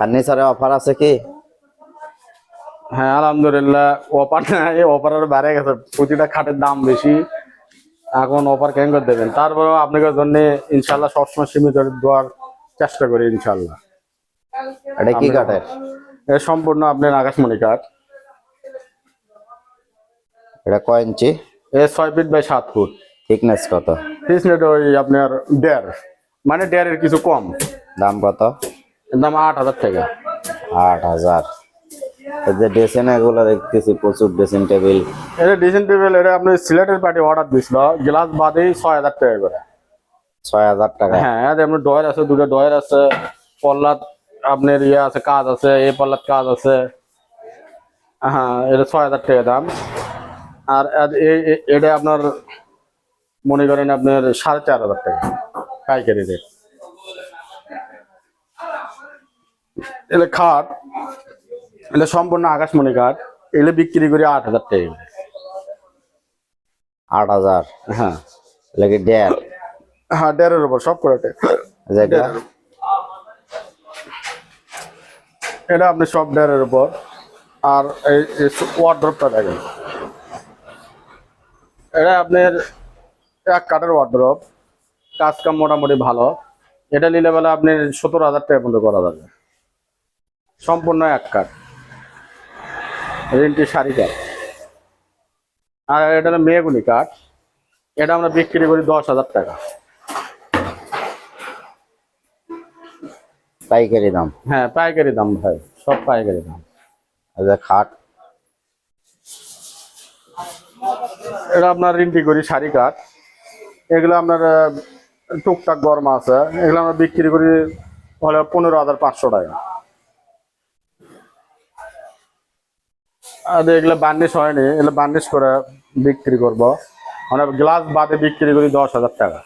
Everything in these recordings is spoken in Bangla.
ফার্নিচারে অফার আছে কি? হ্যাঁ আলহামদুলিল্লাহ অফার নাই অফারের বেড়ে গেছে। প্রতিটা খাটের দাম বেশি। এখন অফার কেন করে দেবেন? তারপরেও আপনাদের জন্য ইনশাল্লাহ সবসময় সীমিত দেওয়ার চেষ্টা করি ইনশাল্লাহ এটা কি কাঠের? এ সম্পূর্ণ আপনার আকাশমণি কাঠ। এটা কয় ইঞ্চি? এ ছয় ফিট বাই সাত ফুট। থিকনেস কত? নেট ওই আপনার দেড়। মানে দেড়ের কিছু কম। দাম কত? দাম আট হাজার টাকা। আট হাজার। যে ড্রেসিং এগুলো দেখতেছি প্রচুর ড্রেসিং টেবিল। এটা ডিসেন্ট টেবিল এটা আপনি সিলেটের পার্টি অর্ডার দিছিল গ্লাস বাদেই ছয় হাজার টাকা করে। ছয় হাজার টাকা। হ্যাঁ ডয়ের আছে দুটো ডয়ের আছে পল্লাত আপনার ইয়ে আছে কাজ আছে এ পল্লাত কাজ আছে। হ্যাঁ এটা ছয় হাজার টাকা দাম। আর এটা আপনার মনে করেন আপনার সাড়ে চার হাজার টাকা পাইকারি রেট এলে খাট এলে সম্পূর্ণ আকাশমণি কাঠ এলে বিক্রি করি আট হাজার টাকা। আট হাজার? হ্যাঁ। লাগে ডেয়ার হ্যাঁ দেড়ের উপর সব করে এটা আপনি সব ডেয়ারের উপর। আর এই ওয়ার্ড্রপটা দেখেন। এটা আপনার এক কাঠের ওয়ার্ড্রপ কাজ কাম মোটামুটি ভালো। এটা নিলে বেলা আপনি সতেরো হাজার টাকা পর্যন্ত করা যাবে। সম্পূর্ণ এক কাঠ রেন্টি শাড়ি কাঠ আর এটা হলো মেয়েগুলি কাঠ। এটা আমরা বিক্রি করি দশ হাজার টাকা। পাইকারি দাম। হ্যাঁ পাইকারি দাম ভাই সব পাইকারি দাম। খাট? এটা আপনার রিন্টি করি শাড়ি কাঠ। এগুলো আপনার টুকটাক গরম আছে। এগুলো আমরা বিক্রি করি হলে পনেরো হাজার পাঁচশো টাকা। আর এগুলো বার্নিশ হয়নি এগুলো বার্নিশ করে বিক্রি করব। মানে গ্লাস বাদে বিক্রি করি দশ হাজার টাকা।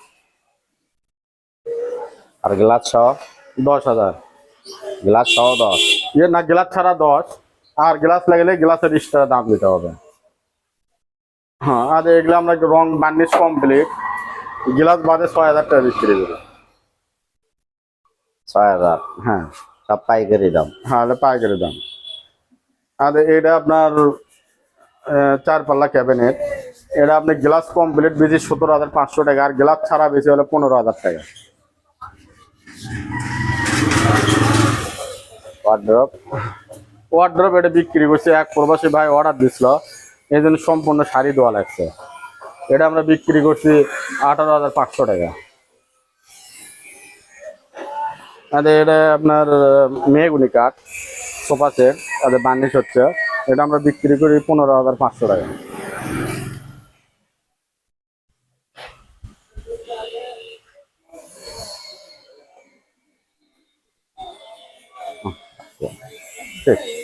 আর গ্লাস সহ দশ হাজার। গ্লাস সহ দশ। ইয়ে না গ্লাস ছাড়া দশ। আর গ্লাস লাগলে গ্লাসের এক্সট্রা দাম দিতে হবে। হ্যাঁ আর এগুলো আমরা রং বার্নিশ কমপ্লিট গ্লাস বাদে ছয় হাজার টাকা বিক্রি করি। ছয় হাজার? হ্যাঁ। সব পাইকারি দাম। হ্যাঁ পাইকারি দাম। আর এটা আপনার চার পাল্লা ক্যাবিনেট এটা আপনি গ্লাস কমপ্লিট বেশি সতেরো হাজার পাঁচশো টাকা, আর গ্লাস ছাড়া বেশি হলে পনেরো হাজার টাকা। ওয়ার্ড্রপ এটা বিক্রি করছে, এক প্রবাসী ভাই অর্ডার দিছিল। এই জন্য সম্পূর্ণ শাড়ি দেওয়া লাগছে। এটা আমরা বিক্রি করছি আঠারো হাজার পাঁচশো টাকা। আর এটা আপনার মেয়েগুনি কাঠ। সোফা তাদের বার্নিশ হচ্ছে। এটা আমরা বিক্রি করি পনেরো হাজার পাঁচশো টাকা। ঠিক।